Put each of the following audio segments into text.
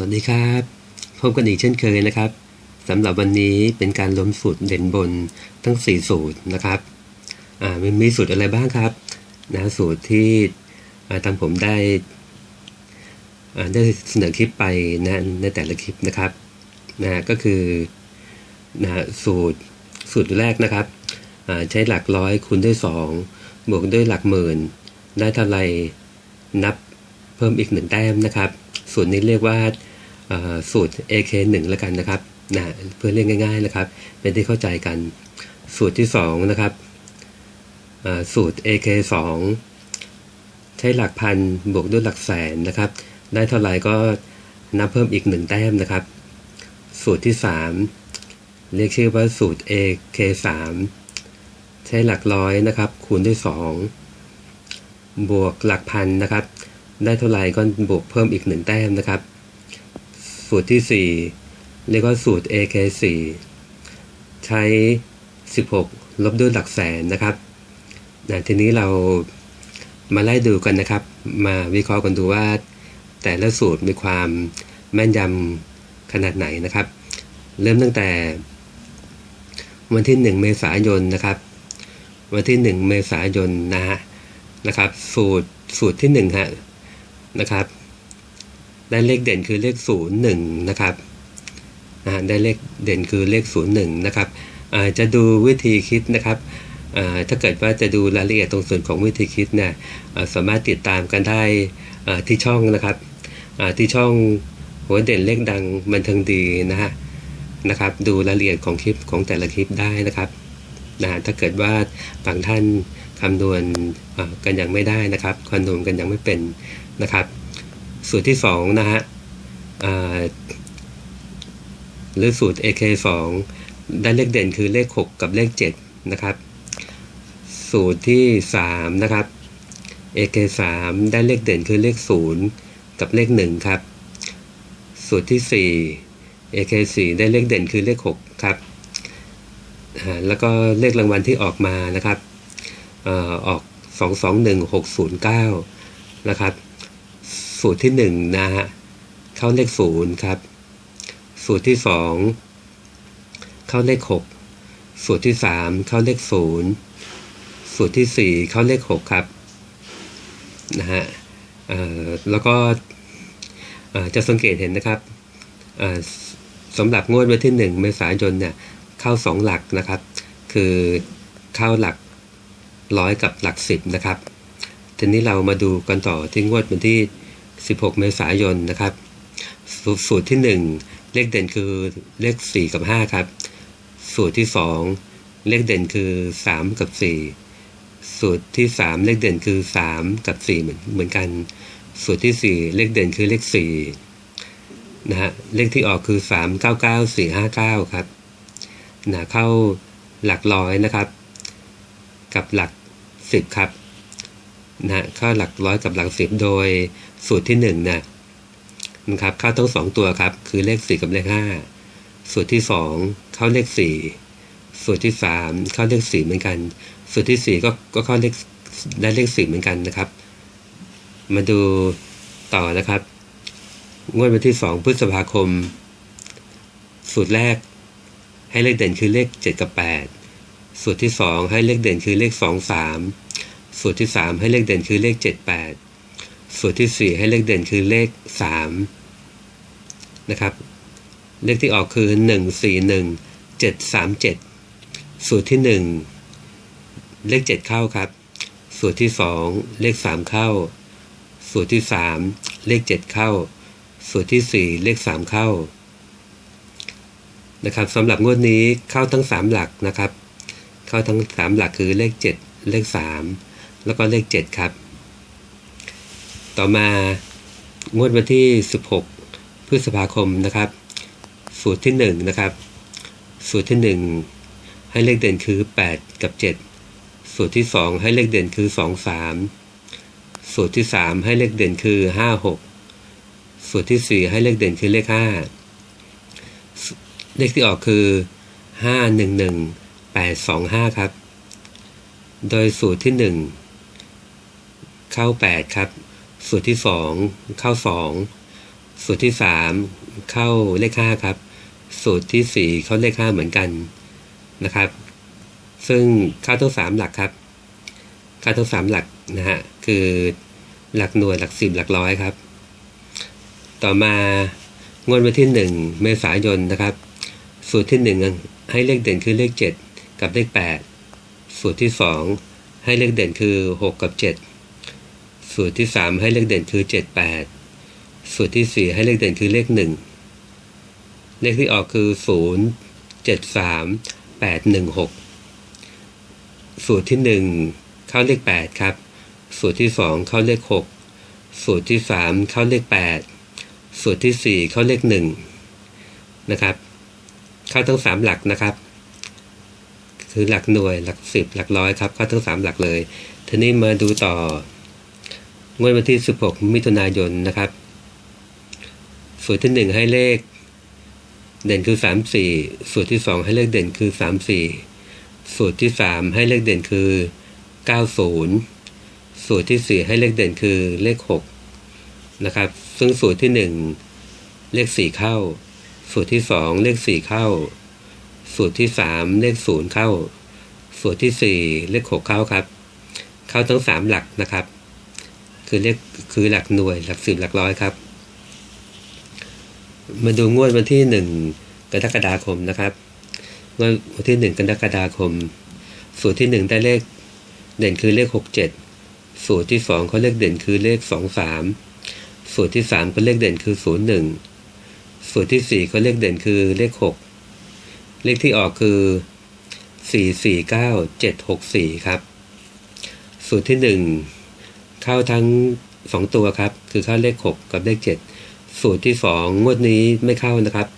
สวัสดีครับพบกันอีกเช่นเคยนะครับสำหรับวันนี้เป็นการล้มสูตรเด่นบนทั้ง 4 สูตรนะครับอ่ามันมีสูตรอะไรบ้างครับนะสูตรที่ทางผมได้ได้เสนอคลิปไปนะในแต่ละคลิปนะครับนะก็คือนะสูตรสูตรแรกนะครับใช้หลักร้อยคูณด้วย 2 บวกด้วยหลักหมื่น ได้เท่าไรนับเพิ่มอีกหนึ่งแต้มนะครับสูตรนี้เรียกว่า สูตร AK1 แล้วกันนะครับนะเพื่อเรียกง่าย ๆนะครับ เป็นที่เข้าใจกัน สูตรที่ 2 นะครับสูตร AK2 ใช้หลักพันบวกด้วยหลักแสนนะครับ ได้เท่าไหร่ก็นับเพิ่มอีก 1 แต้มนะครับ สูตรที่ 3 เรียกชื่อว่าสูตร AK3 ใช้หลักร้อยนะครับ คูณด้วย 2 บวกหลักพันนะครับ ได้เท่าไรก็บวกเพิ่มอีกหนึ่งแต้มนะครับ สูตรที่ 4 เรียกว่าสูตร AK4 ใช้ 16 ลบด้วยหลักแสนนะครับนะทีนี้เรามาไล่ดูกันนะครับ มาวิเคราะห์กันดูว่า แต่ละสูตรมีความแม่นยำขนาดไหนนะครับ เริ่มตั้งแต่วันที่ 1 เมษายนนะครับ วันที่ 1 เมษายนนะฮะนะครับ สูตรสูตรที่1ฮะนะครับ ได้เลขเด่นคือเลขศูนย์หนึ่งนะครับได้เลขเด่นคือเลขศูนย์หนึ่งนะครับจะดูวิธีคิดนะครับถ้าเกิดว่าจะดูรายละเอียดตรงส่วนของวิธีคิดเนี่ยสามารถติดตามกันได้ที่ช่องนะครับที่ช่องหัวเด่นเลขดังบันเทิงดีนะฮะนะครับ ดูรายละเอียดของคลิปของแต่ละคลิปได้นะครับนะถ้าเกิดว่าบางท่านคำนวณกันยังไม่ได้นะครับคำนวณกันยังไม่เป็นนะครับ สูตรที่2นะฮะหรือสูตร AK2 ได้เลขเด่นคือเลข 6 กับเลข 7 นะครับ สูตรที่ 3 นะครับ AK3 ได้เลขเด่นคือเลข 0 กับเลข 1 ครับ สูตรที่ 4 AK4 ได้เลขเด่นคือเลข 6 ครับ แล้วก็เลขรางวัลที่ออกมานะครับออก 221609 นะครับ สูตรที่หนึ่งนะฮะเข้าเลขศูนย์ครับ สูตรที่สองเข้าเลขหกสูตรที่สามเข้าเลขศูนย์สูตรที่สี่เข้าเลขหกครับนะฮะแล้วก็จะสังเกตเห็นนะครับสำหรับงวดวันที่หนึ่งเมษายนเนี่ยเข้าสองหลักนะครับ คือเข้าหลักร้อยกับหลักสิบนะครับทีนี้เรามาดูกันต่อที่งวดวันที่ 16 เมษายนนะครับสูตรที่ 1 เลขเด่นคือเลข 4 กับ 5 ครับ สูตรที่ 2 เลขเด่นคือ 3 กับ 4 สูตรที่ 3 เลขเด่นคือ 3 กับ 4 เหมือนเหมือนกัน สูตรที่ 4 เลขเด่นคือเลข 4 นะฮะเลขที่ออกคือ 3 9 9 4 5 9 ครับนะเข้าหลักร้อยนะครับ กับหลัก 10 ครับนะเข้าหลักร้อยกับหลัก 10 โดย สูตรที่1นะนะครับเข้าทั้ง 2 ตัวครับ คือเลข 4 กับเลข 5 สูตรที่ 2 เข้าเลข 4 สูตรที่ 3 เข้าเลข 4 เหมือนกัน สูตรที่ 4 ก็ก็เข้าเลขได้เลข 4 เหมือนกันนะครับ มาดูต่อนะครับงวดวันที่ 2 พฤษภาคม สูตรแรก ให้เลขเด่นคือเลข 7 กับ 8 สูตรที่ 2 ให้เลขเด่นคือเลข 2 3 สูตรที่ 3 ให้เลขเด่นคือเลข 7 8 สูตรที่ 4 ให้เลขเด่นคือเลข 3 นะครับ เลขที่ออกคือ 1 4 1 7 3 7 สูตรที่ 1 เลข 7 เข้าครับ สูตรที่ 2 เลข 3 เข้า สูตรที่ 3 เลข 7 เข้า สูตรที่ 4 เลข 3 เข้านะครับสำหรับงวดนี้เข้าทั้ง 3 หลักนะครับ เข้าทั้ง 3 หลักคือเลข 7 เลข 3 แล้วก็เลข 7 ครับ ต่อมางวดวันที่ 16 พฤษภาคมนะครับ สูตรที่1นะครับ สูตรที่ 1 ให้เลขเด่นคือ 8 กับ 7 สูตรที่ 2 ให้เลขเด่นคือ 2 3 สูตรที่ 3 ให้เลขเด่นคือ 5 6 สูตรที่ 4 ให้เลขเด่นคือเลข 5 เลขที่ออกคือ 5 1 1 8 2 5 ครับ โดยสูตรที่ 1 เข้า 8 ครับ สูตรที่2เข้า2สูตรที่สามเข้าเลขห้าครับ สูตรที่สี่เข้าเลขห้าเหมือนกันนะครับ ซึ่งเข้าทั้งสามหลักครับเข้าทั้งสามหลักนะฮะคือหลักหน่วยหลักสิบหลักร้อยครับ ต่อมางวดวันที่หนึ่งเมษายนนะครับ สูตรที่หนึ่งให้เลขเด่นคือเลขเจ็ดกับเลขแปดสูตรที่สองให้เลขเด่นคือหกกับเจ็ด สูตรที่สามให้เลขเด่นคือเจ็ดแปดสูตรที่สี่ให้เลขเด่นคือเลขหนึ่งเลขที่ออกคือศูนย์เจ็ดสามแปดหนึ่งหกสูตรที่หนึ่งเข้าเลขแปดครับ สูตรที่สองเข้าเลขหกสูตรที่สามเข้าเลขแปดสูตรที่สี่เข้าเลขหนึ่งนะครับ เข้าทั้งสามหลักนะครับคือหลักหน่วยหลักสิบหลักร้อยครับเข้าทั้งสามหลักเลย ทีนี้มาดูต่อ งวดวันที่ 16 มิถุนายนนะครับสูตรที่ 1 ให้เลข เด่นคือ 3 4 สูตรที่ 2 ให้เลขเด่นคือ 3 4 สูตรที่ 3 ให้เลขเด่นคือ 90 สูตรที่ 4 ให้เลขเด่นคือเลข 6 นะครับ ซึ่งสูตรที่ 1 เลข 4 เข้า สูตรที่ 2 เลข 4 เข้า สูตรที่ 3 เลข 0 เข้า สูตรที่ 4 เลข 6 เข้าครับ เข้าทั้ง 3 หลักนะครับ คือเลขคือหลักหน่วยหลักสิบหลักร้อยครับ มาดูงวดวันที่หนึ่งกรกฎาคมนะครับงวดวันที่หนึ่งกรกฎาคม สูตรที่หนึ่งได้เลขเด่นคือเลขหกเจ็ดสูตรที่สองเขาเลขเด่นคือเลขสองสามสูตรที่สามเขาเลขเด่นคือศูนย์หนึ่งสูตรที่สี่เขาเลขเด่นคือเลขหกเลขที่ออกคือสี่สี่เก้าเจ็ดหกสี่ครับ สูตรที่หนึ่ง เข้าทั้งสองตัวครับ คือเข้าเลขหกกับเลขเจ็ดสูตรที่สองงวดนี้ไม่เข้านะครับ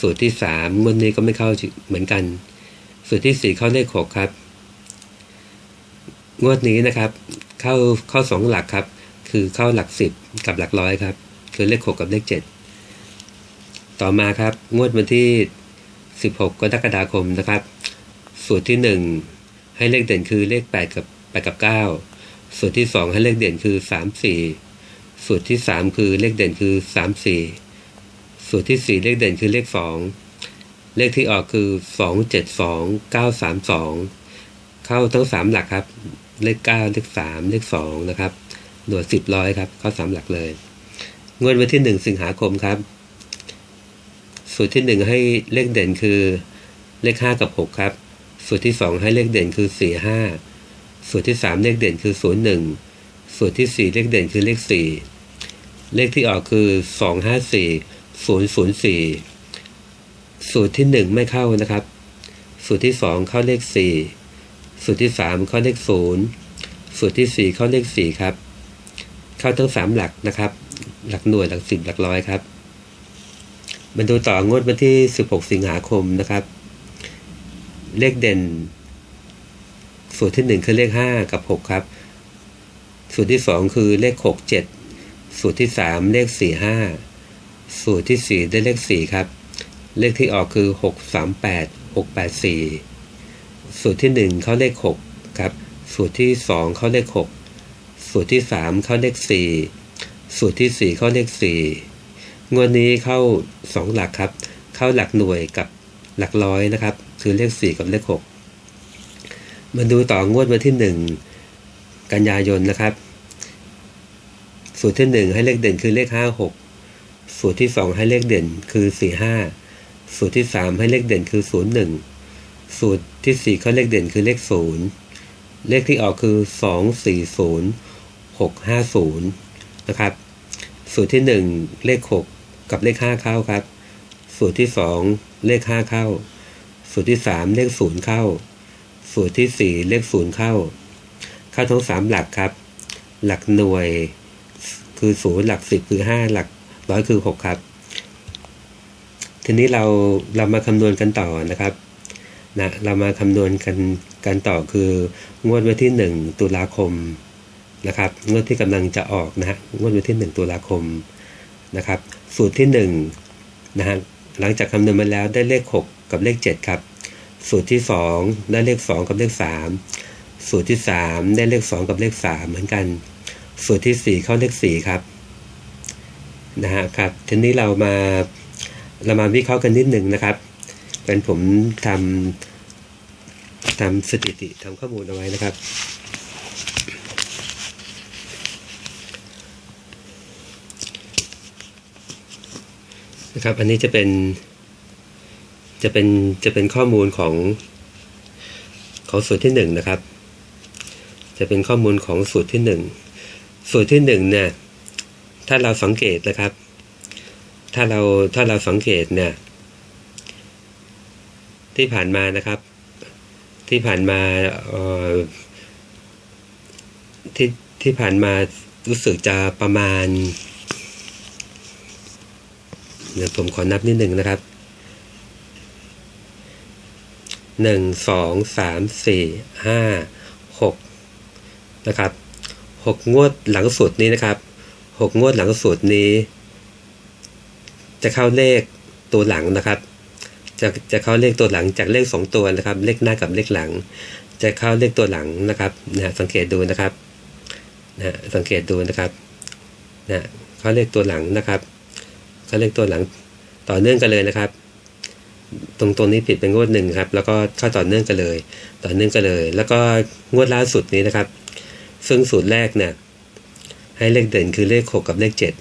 สูตรที่สามงวดนี้ก็ไม่เข้าเหมือนกัน สูตรที่สี่เข้าเลขหกครับ งวดนี้นะครับ เข้าเข้าสองหลักครับ คือเข้าหลักสิบกับหลักร้อยครับ คือเลขหกกับเลขเจ็ดต่อมาครับ งวดวันที่สิบหกกรกฎาคมนะครับ สูตรที่หนึ่งให้เลขเด่นคือเลขแปดกับแปดกับเก้า สูตรที่สองให้เลขเด่นคือสามสี่สูตรที่สามคือเลขเด่นคือสามสี่สูตรที่สี่เลขเด่นคือเลขสองเลขที่ออกคือสองเจ็ดสองเก้าสามสองเข้าทั้งสามหลักครับ เลขเก้าเลขสามเลขสองนะครับ หน่วยสิบร้อยครับ เข้าสามหลักเลย งวดวันที่หนึ่งสิงหาคมครับ สูตรที่หนึ่งให้เลขเด่นคือเลขห้ากับหกครับ สูตรที่สองให้เลขเด่นคือสี่ห้า สูตรที่สามเลขเด่นคือศูนย์หนึ่งสูตรที่สี่เลขเด่นคือเลขสี่เลขที่ออกคือสองห้าสี่ศูนย์ศูนย์สี่สูตรที่หนึ่งไม่เข้านะครับ สูตรที่สองเข้าเลขสี่สูตรที่สามเข้าเลขศูนย์สูตรที่สี่เข้าเลขสี่ครับ เข้าทั้งสามหลักนะครับ หลักหน่วยหลักสิบหลักร้อยครับมาดูต่องวดวันที่สิบหกสิงหาคมนะครับ เลขเด่น สูตรที่หนึ่งคือเลขห้ากับหกครับสูตรที่สองคือเลขหกเจ็ดสูตรที่สามเลขสี่ห้าสูตรที่สี่ได้เลขสี่ครับ เลขที่ออกคือหกสามแปดหกแปดสี่สูตรที่หนึ่งเขาเลขหกครับสูตรที่สองเขาเลขหกสูตรที่สามเขาเลขสี่สูตรที่สี่เขาเลขสี่งวดนี้เข้าสองหลักครับ เข้าหลักหน่วยกับหลักร้อยนะครับ คือเลขสี่กับเลขหก มาดูต่องวดวันที่หนึ่งกันยายนนะครับ สูตรที่หนึ่งให้เลขเด่นคือเลขห้าหกสูตรที่สองให้เลขเด่นคือสี่ห้าสูตรที่สามให้เลขเด่นคือศูนย์หนึ่งสูตรที่สี่เขาเลขเด่นคือเลขศูนย์เลขที่ออกคือสองสี่ศูนย์หกห้าศูนย์นะครับ สูตรที่หนึ่งเลขหกกับเลขห้าเข้าครับ สูตรที่สองเลขห้าเข้า สูตรที่สามเลขศูนย์เข้า สูตรที่สี่เลขศูนย์เข้า เข้าทั้งสามหลักครับ หลักหน่วยคือศูนย์หลักสิบคือห้าหลักร้อยคือหกครับ ทีนี้เราเรามาคำนวณกันต่อนะครับนะเรามาคำนวณกันกันต่อคืองวดวันที่หนึ่งตุลาคมนะครับงวดที่กำลังจะออกนะฮะงวดวันที่หนึ่งตุลาคมนะครับ สูตรที่หนึ่งนะฮะหลังจากคำนวณมาแล้วได้เลขหกกับเลขเจ็ดครับ สูตรที่สองได้เลขสองกับเลขสามสูตรที่สามได้เลขสองกับเลขสามเหมือนกัน สูตรที่สี่เข้าเลขสี่ครับนะฮะครับทีนี้เรามาเรามาวิเคราะห์กันนิดหนึ่งนะครับเป็นผมทำทำสถิติทำข้อมูลเอาไว้นะครับนะครับ อันนี้จะเป็น จะเป็นจะเป็นข้อมูลของของสูตรที่หนึ่งนะครับ จะเป็นข้อมูลของสูตรที่หนึ่งสูตรที่หนึ่งเนี่ยถ้าเราสังเกตนะครับ ถ้าเราถ้าเราสังเกตเนี่ย ที่ผ่านมานะครับ ที่ผ่านมาออที่ที่ผ่านมารู้สึกจะประมาณเดี๋ยวผมขอนับนิดหนึ่งนะครับ หนึ่งสองสามสี่ห้าหกนะครับหกงวดหลังสุดนี้นะครับหกงวดหลังสุดนี้ จะเข้าเลขตัวหลังนะครับ จะจะเข้าเลขตัวหลังจากเลขสองตัวนะครับ เลขหน้ากับเลขหลัง จะเข้าเลขตัวหลังนะครับนะสังเกตดูนะครับนะสังเกตดูนะครับนะเข้าเลขตัวหลังนะครับเข้าเลขตัวหลังต่อเนื่องกันเลยนะครับ ตรงตรงนี้ผิดเป็นงวดหนึ่งครับ แล้วก็เข้าต่อเนื่องกันเลย ต่อเนื่องกันเลย แล้วก็งวดล่าสุดนี้นะครับ ซึ่งสูตรแรกเนี่ยให้เลขเด่นคือเลขหกกับเลขเจ็ด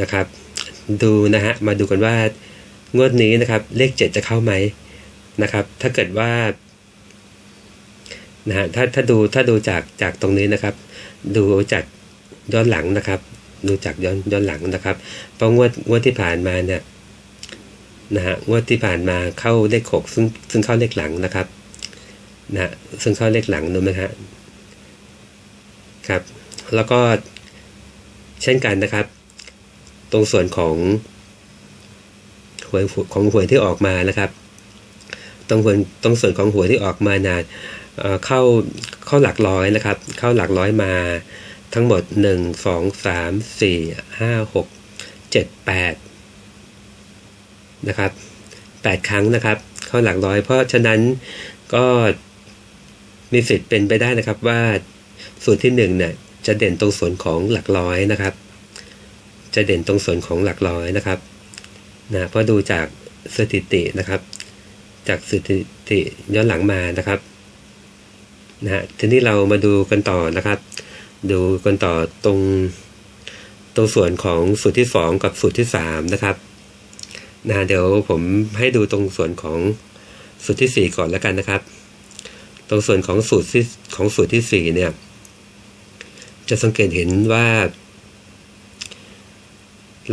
นะครับ ดูนะฮะมาดูกันว่างวดนี้นะครับ เลขเจ็ดจะเข้าไหมนะครับ ถ้าเกิดว่านะฮะถ้าถ้าดูถ้าดูจากจากตรงนี้นะครับ ดูจากย้อนหลังนะครับ ดูจากย้อนย้อนหลังนะครับเพราะงวดงวดที่ผ่านมาเนี่ย นะฮะงวดที่ผ่านมาเข้าเลขหกซึ่งซึ่งเข้าเลขหลังนะครับนะซึ่งเข้าเลขหลังนู้นนะฮะครับ แล้วก็เช่นกันนะครับ ตรงส่วนของหวยของหวยที่ออกมานะครับ ตรงส่วนตรงส่วนของหวยที่ออกมานะเข้าเข้าหลักร้อยนะครับ เข้าหลักร้อยมาทั้งหมดหนึ่งสองสามสี่ห้าหกเจ็ดแปด นะครับแปดครั้งนะครับ เข้าหลักร้อย เพราะฉะนั้นก็มีสิทธิ์เป็นไปได้นะครับว่าส่วนที่หนึ่งเนี่ยจะเด่นตรงส่วนของหลักร้อยนะครับ จะเด่นตรงส่วนของหลักร้อยนะครับนะเพราะดูจากสถิตินะครับ จากสถิติย้อนหลังมานะครับนะฮะทีนี้เรามาดูกันต่อนะครับ ดูกันต่อตรงตรงส่วนของสูตรที่สองกับสูตรที่สามนะครับ นะเดี๋ยวผมให้ดูตรงส่วนของสูตรที่สี่ก่อนแล้วกันนะครับ ตรงส่วนของสูตรที่ของสูตรที่สี่เนี่ย จะสังเกตเห็นว่า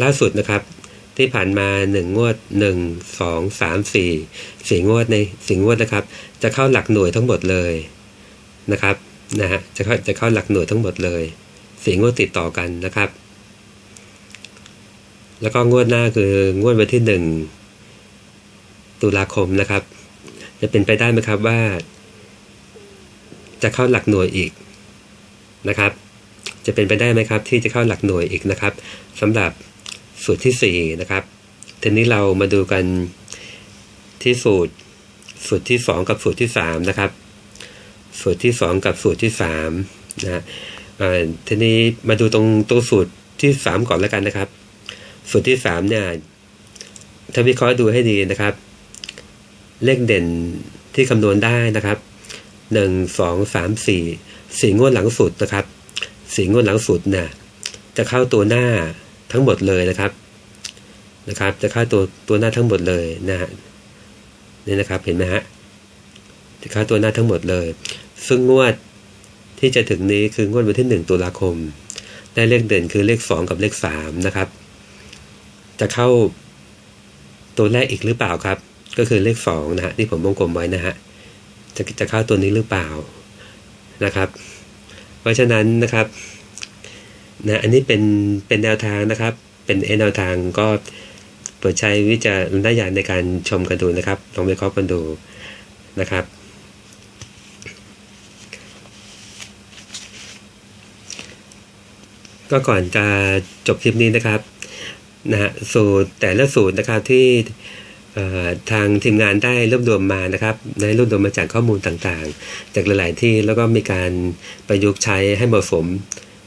ล่าสุดนะครับ ที่ผ่านมาหนึ่งงวดหนึ่งสองสามสี่สี่งวดในสี่งวดนะครับ จะเข้าหลักหน่วยทั้งหมดเลยนะครับนะฮะจะเข้าจะเข้าหลักหน่วยทั้งหมดเลยสี่งวดติดต่อกันนะครับ แล้วก็งวดหน้าคืองวดวันที่หนึ่งตุลาคมนะครับ จะเป็นไปได้ไหมครับว่า จะเข้าหลักหน่วยอีกนะครับ จะเป็นไปได้ไหมครับ ที่จะเข้าหลักหน่วยอีกนะครับสำหรับสูตรที่สี่นะครับทีนี้เรามาดูกันที่สูตรสูตรที่สองกับสูตรที่สามนะครับ สูตรที่สองกับสูตรที่สามนะทีนี้มาดูตรงตัวสูตรที่สามก่อนแล้วกันนะครับ สูตรที่สามเนี่ยถ้าวิเคราะห์ดูให้ดีนะครับ เลขเด่นที่คำนวณได้นะครับหนึ่งสองสามสี่สี่งวดหลังสุดนะครับสี่งวดหลังสุดเนี่ยจะเข้าตัวหน้าทั้งหมดเลยนะครับนะครับ จะเข้าตัวตัวหน้าทั้งหมดเลยนะฮะนี่นะครับเห็นไหมฮะจะเข้าตัวหน้าทั้งหมดเลย ซึ่งงวดที่จะถึงนี้คืองวดวันที่หนึ่งตุลาคม ได้เลขเด่นคือเลขสองกับเลขสามนะครับ จะเข้าตัวแรกอีกหรือเปล่าครับ ก็คือเลขสองนะฮะที่ผมวงกลมไว้นะฮะจะจะเข้าตัวนี้หรือเปล่านะครับ เพราะฉะนั้นนะครับนะอันนี้เป็นเป็นแนวทางนะครับ เป็นแนวทางก็โปรดใช้วิจารณญาณในการชมกันดูนะครับ ลองวิเคราะกันดูนะครับ ก็ก่อนจะจบคลิปนี้นะครับ นะฮะสูตรแต่ละสูตรนะครับที่ทางทีมงานได้รวบรวมมานะครับได้รวบรวมมาจากข้อมูลต่างๆ จากหลาย ๆ ที่แล้วก็มีการประยุกต์ใช้ให้เหมาะสม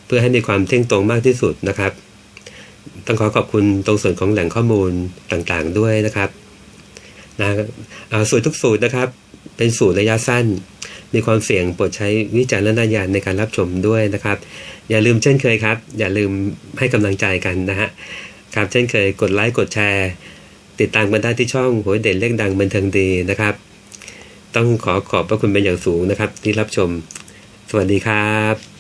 เพื่อให้มีความเที่ยงตรงมากที่สุดนะครับ ต้องขอขอบคุณตรงส่วนของแหล่งข้อมูลต่างๆด้วยนะครับนะสูตรทุกสูตรนะครับ เป็นสูตรระยะสั้น มีความเสี่ยงโปรดใช้วิจารณญาณในการรับชมด้วยนะครับ อย่าลืมเช่นเคยครับ อย่าลืมให้กำลังใจกันนะฮะ ครับเช่นเคยกดไลค์กดแชร์ ติดตามกันได้ที่ช่องหัวเด่นเลขดังบันเทิงดีนะครับ ต้องขอขอบพระคุณเป็นอย่างสูงนะครับ ที่รับชม สวัสดีครับ